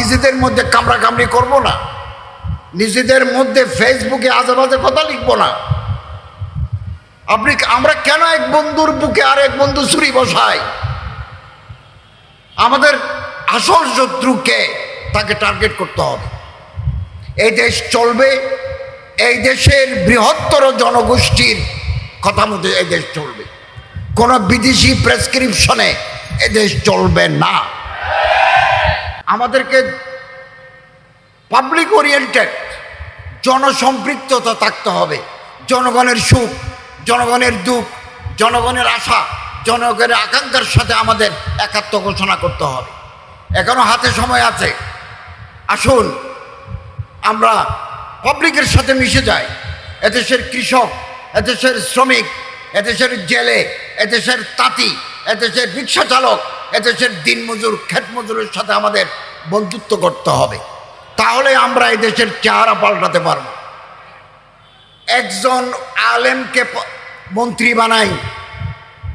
নিজেদের মধ্যে কামড়া কামড়ি করব না। নিজেদের মধ্যে ফেসবুকে আজে বাজে কথা লিখব না। আপনি আমরা কেন এক বন্ধুর বুকে আর এক বন্ধু ছুরি বসাই? আমাদের আসল শত্রুকে তাকে টার্গেট করতে হবে। এই দেশ চলবে, এই দেশের বৃহত্তর জনগোষ্ঠীর কথা মতো এই দেশ চলবে। কোনো বিদেশি প্রেসক্রিপশনে এ দেশ চলবে না। আমাদেরকে পাবলিক ওরিয়েন্টেড জনসম্পৃক্ততা থাকতে হবে। জনগণের সুখ, জনগণের দুঃখ, জনগণের আশা, জনগণের আকাঙ্ক্ষার সাথে আমাদের একাত্ম ঘোষণা করতে হবে। এখনও হাতে সময় আছে। আসুন, আমরা পাবলিকের সাথে মিশে যাই। এদেশের কৃষক, এদেশের শ্রমিক, এদেশের জেলে, এদেশের তাঁতি, এদেশের রিক্সা চালক এদেশের দিনমজুর ক্ষেত মজুরের সাথে আমাদের বন্ধুত্ব করতে হবে। তাহলে আমরা এই দেশের চেহারা পাল্টাতে পারব। একজন আলেমকে মন্ত্রী বানাই,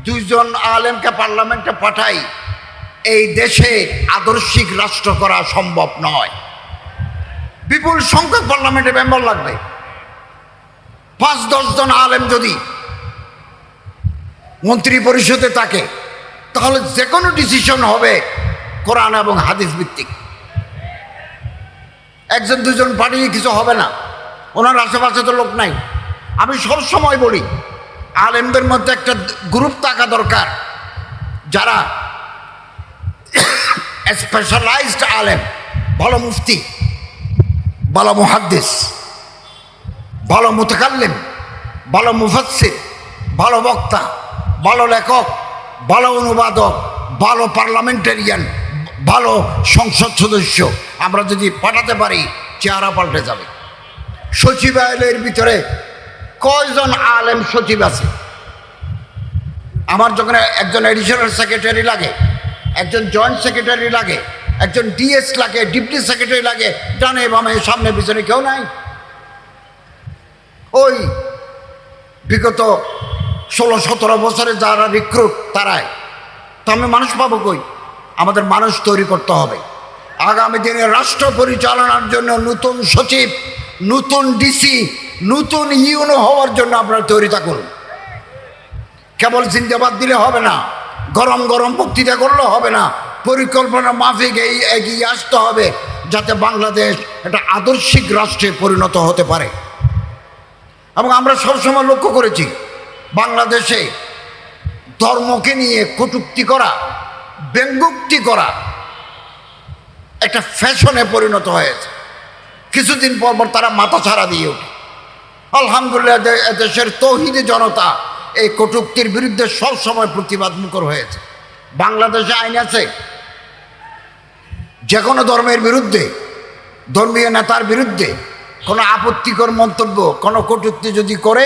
দুইজন আলেমকে পার্লামেন্টে পাঠাই, এই দেশে আদর্শিক রাষ্ট্র করা সম্ভব নয়। বিপুল সংখ্যক পার্লামেন্টে মেম্বার লাগবে। পাঁচ দশজন আলেম যদি মন্ত্রী পরিষদে থাকে তাহলে যে কোনো ডিসিশন হবে কোরআন এবং হাদিস ভিত্তিক। একজন, দুজন পাঠিয়ে কিছু হবে না। ওনার আশেপাশে তো লোক নাই। আমি সব সময় বলি, আলেমদের মধ্যে একটা গ্রুপ থাকা দরকার, যারা স্পেশালাইজড আলেম, ভালো মুফতি, ভালো মুহাদ্দিস, ভালো মুতাকাল্লিম, ভালো মুফাসসির, ভালো বক্তা, ভালো লেখক ভালো অনুবাদক, ভালো পার্লামেন্টারিয়ান, ভালো সংসদ সদস্য, আমরা যদি পাঠাতে পারি, চেহারা পাল্টে যাবে। সচিবালয়ের ভিতরে কয়জন আলেম সচিব আছে? আমার যখন একজন এডিশনাল সেক্রেটারি লাগে, একজন জয়েন্ট সেক্রেটারি লাগে, একজন ডিএস লাগে ডিপটি সেক্রেটারি লাগে, ডানে বামে, সামনে পিছনে কেউ নাই। ওই বিগত ষোলো, সতেরো বছরে যারা রিক্রুট তারাই। তো আমি মানুষ পাবো কই? আমাদের মানুষ তৈরি করতে হবে। আগামী দিনে রাষ্ট্র পরিচালনার জন্য নতুন সচিব, নতুন ডিসি নতুন ইউনো হওয়ার জন্য আপনারা তৈরি থাকুন। কেবল জিন্দাবাদ দিলে হবে না, গরম গরম বক্তৃতা করলে হবে না, পরিকল্পনা মাফিক এই এগিয়ে আসতে হবে যাতে বাংলাদেশ একটা আদর্শিক রাষ্ট্রে পরিণত হতে পারে। এবং আমরা সবসময় লক্ষ্য করেছি বাংলাদেশে ধর্মকে নিয়ে কটুক্তি করা, ব্যঙ্গুক্তি করা একটা ফ্যাশনে পরিণত হয়েছে। কিছুদিন পর পর তারা মাথা ছাড়া দিয়ে ওঠে। আলহামদুলিল্লাহ দেশের তৌহিদি জনতা এই কটুক্তির বিরুদ্ধে সব সময় প্রতিবাদ মুখর হয়েছে। বাংলাদেশে আইন আছে যে কোনো ধর্মের বিরুদ্ধে, ধর্মীয় নেতার বিরুদ্ধে কোনো আপত্তিকর মন্তব্য, কোনো কটূক্তি যদি করে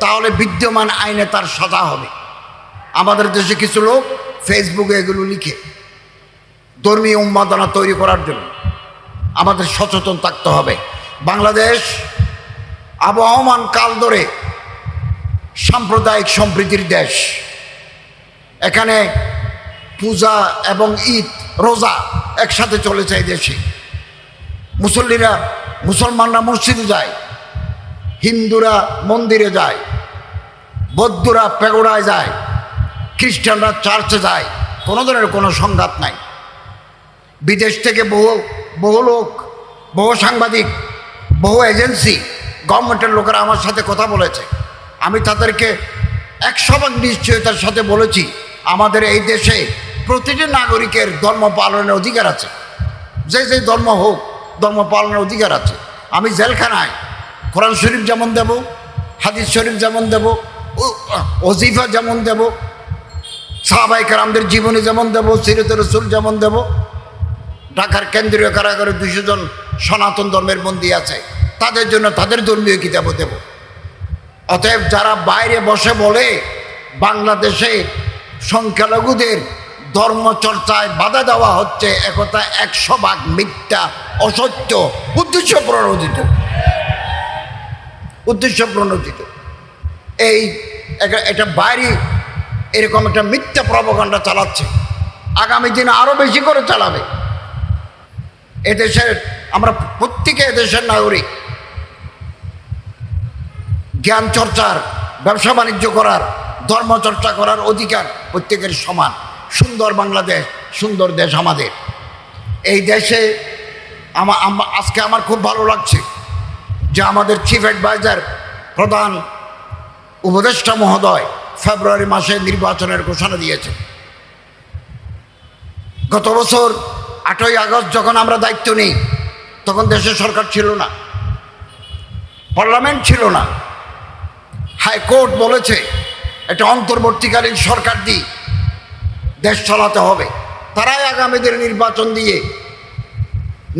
তাহলে বিদ্যমান আইনে তার সাজা হবে। আমাদের দেশে কিছু লোক ফেসবুকে এগুলো লিখে ধর্মীয় উন্মাদনা তৈরি করার জন্য আমাদের সচেতন থাকতে হবে। বাংলাদেশ আবহমান কাল ধরে সাম্প্রদায়িক সম্প্রীতির দেশ। এখানে পূজা এবং ঈদ, রোজা একসাথে চলেছে এই দেশে। মুসল্লিরা, মুসলমানরা মসজিদে যায় হিন্দুরা মন্দিরে যায়, বৌদ্ধরা পেগোড়ায় যায়, খ্রিস্টানরা চার্চে যায়, কোনো ধরনের কোনো সংঘাত নাই। বিদেশ থেকে বহু বহু লোক, বহু সাংবাদিক, বহু এজেন্সি, গভর্নমেন্টের লোকেরা আমার সাথে কথা বলেছে। আমি তাদেরকে একশো ভাগ নিশ্চয়তার সাথে বলেছি, আমাদের এই দেশে প্রতিটি নাগরিকের ধর্ম পালনের অধিকার আছে। যে যে ধর্ম হোক, ধর্ম পালনের অধিকার আছে। আমি জেলখানায় কোরআন শরীফ যেমন দেব, হাদিস শরীফ যেমন দেব ওজিফা যেমন দেব সাহাবাই কারামদের জীবনী যেমন দেব, সিরত রসুল যেমন দেব, ঢাকার কেন্দ্রীয় কারাগারে দুশো জন সনাতন ধর্মের বন্দী আছে, তাদের জন্য তাদের ধর্মীয় কিতাবও দেব। অতএব যারা বাইরে বসে বলে, বাংলাদেশে সংখ্যালঘুদের ধর্মচর্চায় বাধা দেওয়া হচ্ছে, একথা একশো ভাগ মিথ্যা, অসত্য, উদ্দেশ্য প্রণোদিত। উদ্দেশ্য প্রণোদিত। এই একটা- এটা বাইরে এরকম একটা মিথ্যা প্রবকাণ্ডা চালাচ্ছে। আগামী দিনে আরও বেশি করে চালাবে। এদেশের, আমরা প্রত্যেকে এদেশের নাগরিক। জ্ঞান চর্চার, ব্যবসা বাণিজ্য করার, ধর্ম চর্চা করার অধিকার প্রত্যেকের সমান। সুন্দর বাংলাদেশ, সুন্দর দেশ আমাদের। এই দেশে আমা, আমা- আজকে আমার খুব ভালো লাগছে। যে আমাদের চিফ অ্যাডভাইজার প্রধান উপদেষ্টা মহোদয় ফেব্রুয়ারি মাসে নির্বাচনের ঘোষণা দিয়েছে। গত বছর আটই আগস্ট যখন আমরা দায়িত্ব নিই, তখন দেশের সরকার ছিল না, পার্লামেন্ট ছিল না। হাইকোর্ট বলেছে, এটা অন্তর্বর্তীকালীন সরকার দিয়ে দেশ চালাতে হবে। তারাই আগামীদের নির্বাচন দিয়ে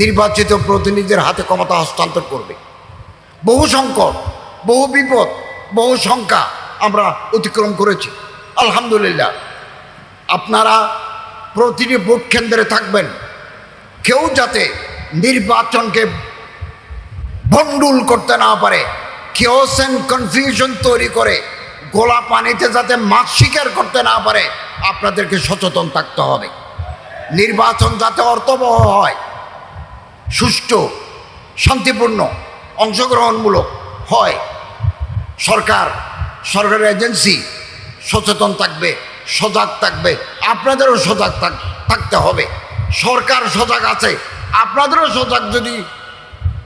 নির্বাচিত প্রতিনিধিদের হাতে ক্ষমতা হস্তান্তর করবে। বহু সংকট, বহু বিপদ, বহু শঙ্কা আমরা অতিক্রম করেছি। আলহামদুলিল্লাহ। আপনারা প্রতিটি ভোট কেন্দ্রে থাকবেন। কেউ যাতে নির্বাচনকে ভণ্ডুল করতে না পারে কেওস অ্যান্ড কনফিউশন তৈরি করে, গোলা পানিতে যাতে মাছ শিকার করতে না পারে, আপনাদেরকে সচেতন থাকতে হবে। নির্বাচন যাতে অর্থবহ হয়, সুষ্ঠু, শান্তিপূর্ণ অংশগ্রহণমূলক হয়। সরকার, সরকারের এজেন্সি সচেতন থাকবে, সজাগ থাকবে, আপনাদেরও সজাগ থাক- থাকতে হবে। সরকার সজাগ আছে, আপনাদেরও সজাগ যদি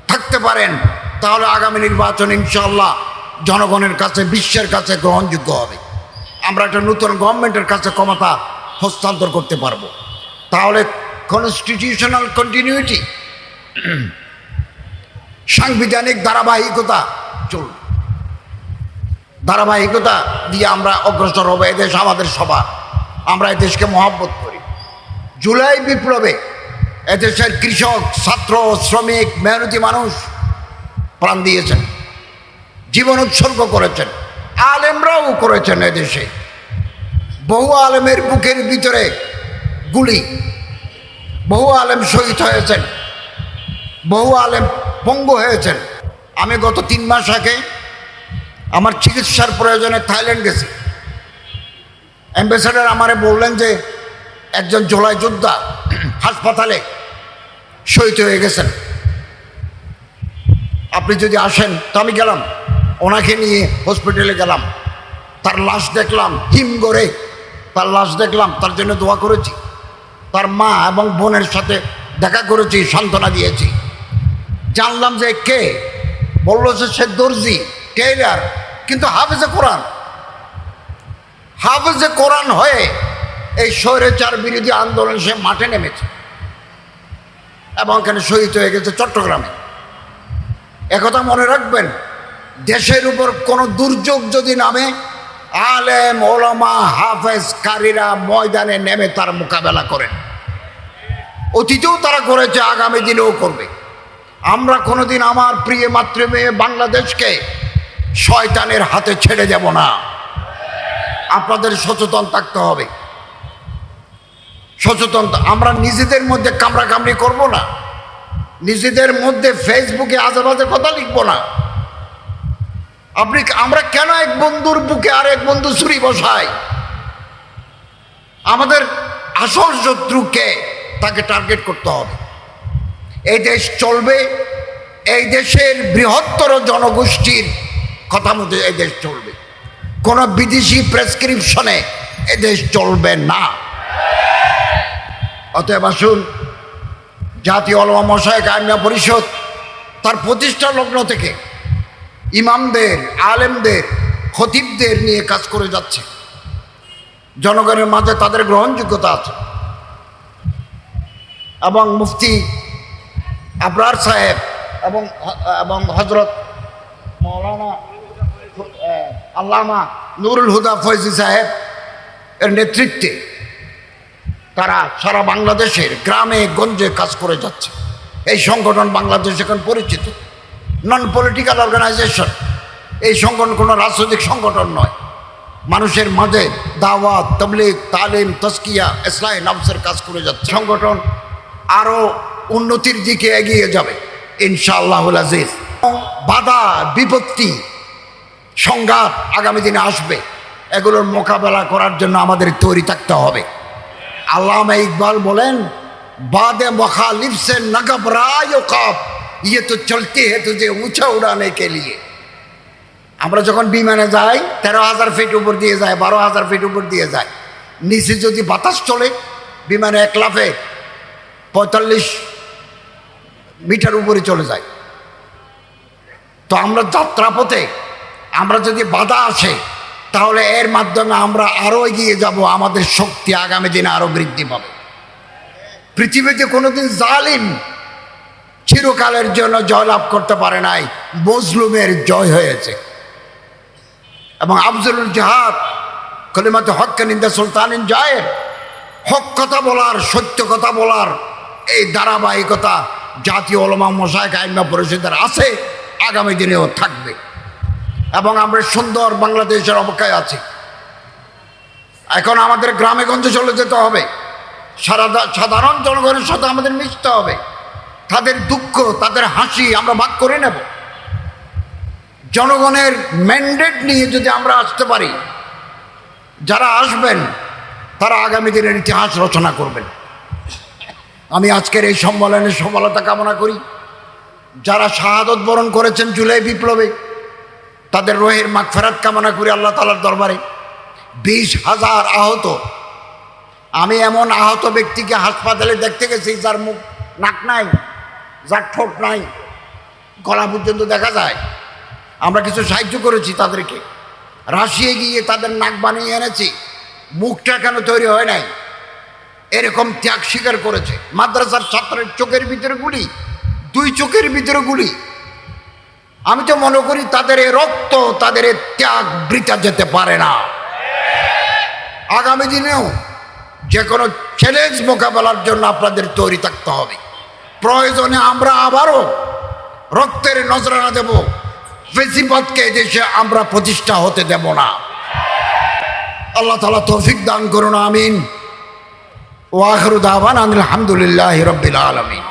থাকতে পারেন, তাহলে আগামী নির্বাচন ইনশাল্লাহ জনগণের কাছে, বিশ্বের কাছে গ্রহণযোগ্য হবে। আমরা একটা নতুন গভর্নমেন্টের কাছে ক্ষমতা হস্তান্তর করতে পারব। তাহলে কনস্টিটিউশনাল কন্টিনিউটি সাংবিধানিক ধারাবাহিকতা চলবে। ধারাবাহিকতা দিয়ে আমরা অগ্রসর হব এদেশ আমাদের সবার আমরা এদেশকে মহব্বত করি। জুলাই বিপ্লবে এদেশের কৃষক, ছাত্র, শ্রমিক, মেহনতি মানুষ প্রাণ দিয়েছেন। জীবন উৎসর্গ করেছেন। আলেমরাও করেছেন এদেশে বহু আলেমের বুকের ভিতরে গুলি। বহু আলেম শহীদ হয়েছেন। বহু আলেম পঙ্গু হয়েছেন। আমি গত তিন মাস আগে আমার চিকিৎসার প্রয়োজনে থাইল্যান্ড গেছি। অ্যাম্বাসেডার আমারে বললেন যে, একজন জোলাই যোদ্ধা হাসপাতালে শহীদ হয়ে গেছেন। আপনি যদি আসেন, তো আমি গেলাম। ওনাকে নিয়ে হসপিটালে গেলাম। তার লাশ দেখলাম, হিম করে তার লাশ দেখলাম, তার জন্য দোয়া করেছি। তার মা এবং বোনের সাথে দেখা করেছি, সান্ত্বনা দিয়েছি। জানলাম যে কে? বলল যে সে দর্জি। টেইলার কিন্তু হাফেজে কোরআন। হাফেজে কোরআন হয়ে এই স্বৈরাচার বিরোধী আন্দোলন সে মাঠে নেমেছে। এবং এখানে শহীদ হয়ে গেছে চট্টগ্রামে। একথা মনে রাখবেন, দেশের উপর কোনো দুর্যোগ যদি নামে, আলেম, ওলামা, হাফেজ, কারীরা ময়দানে নেমে তার মোকাবেলা করেন। অতীতেও তারা করেছে, আগামী দিনেও করবে। আমরা কোনোদিন আমার প্রিয় মাতৃমেয়ে বাংলাদেশকে শয়তানের হাতে ছেড়ে যাব না। আপনাদের সচেতন থাকতে হবে। সচেতন আমরা নিজেদের মধ্যে কামড়াকামড়ি করব না। নিজেদের মধ্যে ফেসবুকে আজে বাজে কথা লিখব না। আপনি আমরা কেন এক বন্ধুর বুকে আর এক বন্ধু ছুরি বসাই? আমাদের আসল শত্রুকে তাকে টার্গেট করতে হবে। এই দেশ চলবে, এই দেশের বৃহত্তর জনগোষ্ঠীর কথা মতো এই দেশ চলবে। কোনো বিদেশি প্রেসক্রিপশনে এ দেশ চলবে না। অতএব আসুন, জাতীয় অলমা মশায় কায়মিয়া পরিষদ, তার প্রতিষ্ঠা লগ্ন থেকে ইমামদের, আলেমদের, খতিবদের নিয়ে কাজ করে যাচ্ছে। জনগণের মাঝে তাদের গ্রহণযোগ্যতা আছে। এবং মুফতি আবরার সাহেব এবং এবং হজরত মৌলানা আল্লামা নুরুল হুদা ফৈজি সাহেব এর নেতৃত্বে তারা সারা বাংলাদেশের গ্রামে, গঞ্জে কাজ করে যাচ্ছে। এই সংগঠন বাংলাদেশ এখন পরিচিত। নন পলিটিক্যাল অর্গানাইজেশন এই সংগঠন কোনো রাজনৈতিক সংগঠন নয়। মানুষের মাঝে দাওয়াত, তবলিগ, তালিম তস্কিয়া ইসলাই নফসের কাজ করে যাচ্ছে। সংগঠন আরও উন্নতির দিকে এগিয়ে যাবে। ইনশাআল্লাহ আজিজ। বাধা, বিপত্তি, সংঘাত আগামী দিনে আসবে। এগুলোর মোকাবেলা করার জন্য আমাদের তৈরি থাকতে হবে। আল্লামা ইকবাল বলেন, বাদে মখালিফ সে নগব রায় কাপ ইয়ে তো চলতে হেতু যে উঁচা উড়ানে কে লিয়ে। আমরা যখন বিমানে যাই, তেরো হাজার ফিট উপর দিয়ে যায়, বারো হাজার ফিট উপর দিয়ে যায়। নিচে যদি বাতাস চলে, বিমানে এক লাফে পঁয়তাল্লিশ মিটার উপরে চলে যায়। তো আমরা যাত্রাপথে, আমরা যদি বাধা আসে, তাহলে এর মাধ্যমে আমরা আরও এগিয়ে যাব, আমাদের শক্তি আগামী দিনে আরও বৃদ্ধি পাবে। পৃথিবীতে কোনোদিন জালিম চিরকালের জন্য জয়লাভ করতে পারে নাই, মজলুমের জয় হয়েছে। এবং আফজলুল জাহাদ, কলিমাতে হককে নিন্দা সুলতানিন জায়ের, হক কথা বলার, সত্য কথা বলার এই ধারাবাহিকতা জাতীয় ওলমা মশায় আইমা পরিষদের আছে, আগামী দিনেও থাকবে। এবং আমরা সুন্দর বাংলাদেশের অপেক্ষায় আছি। এখন আমাদের গ্রামে গঞ্জে চলে যেতে হবে। সারা সাধারণ জনগণের সাথে আমাদের মিশতে হবে। তাদের দুঃখ, তাদের হাসি আমরা ভাগ করে নেব। জনগণের ম্যান্ডেট নিয়ে যদি আমরা আসতে পারি, যারা আসবেন, তারা আগামী দিনের ইতিহাস রচনা করবেন। আমি আজকের এই সম্মেলনের সফলতা কামনা করি। যারা শাহাদত বরণ করেছেন জুলাই বিপ্লবে, তাদের রোহের মাগফেরাত কামনা করি আল্লাহ তালার দরবারে। বিশ হাজার আহত, আমি এমন আহত ব্যক্তিকে হাসপাতালে দেখতে গেছি যার মুখ নাক নাই, যার ঠোঁট নাই, গলা পর্যন্ত দেখা যায়। আমরা কিছু সাহায্য করেছি তাদেরকে। রাশিয়ে গিয়ে তাদের নাক বানিয়ে এনেছি, মুখটা কেন তৈরি হয় নাই? এরকম ত্যাগ স্বীকার করেছে। মাদ্রাসার ছাত্রের চোখের ভিতরে গুলি, দুই চোখের ভিতরে গুলি। আমি তো মনে করি তাদের রক্ত, তাদের ত্যাগ বৃথা যেতে পারে না। আগামী দিনেও যে কোনো চ্যালেঞ্জ মোকাবেলার জন্য আপনাদের তৈরি থাকতে হবে। প্রয়োজনে আমরা আবারও রক্তের নজরানা দেব। ফেসিবাদকে দেশে আমরা প্রতিষ্ঠা হতে দেব না। আল্লাহ তালা তৌফিক দান করুন, আমিন। ওয়াখরুদ আহবান আলহামদুলিল্লাহ রবিল আলমিন।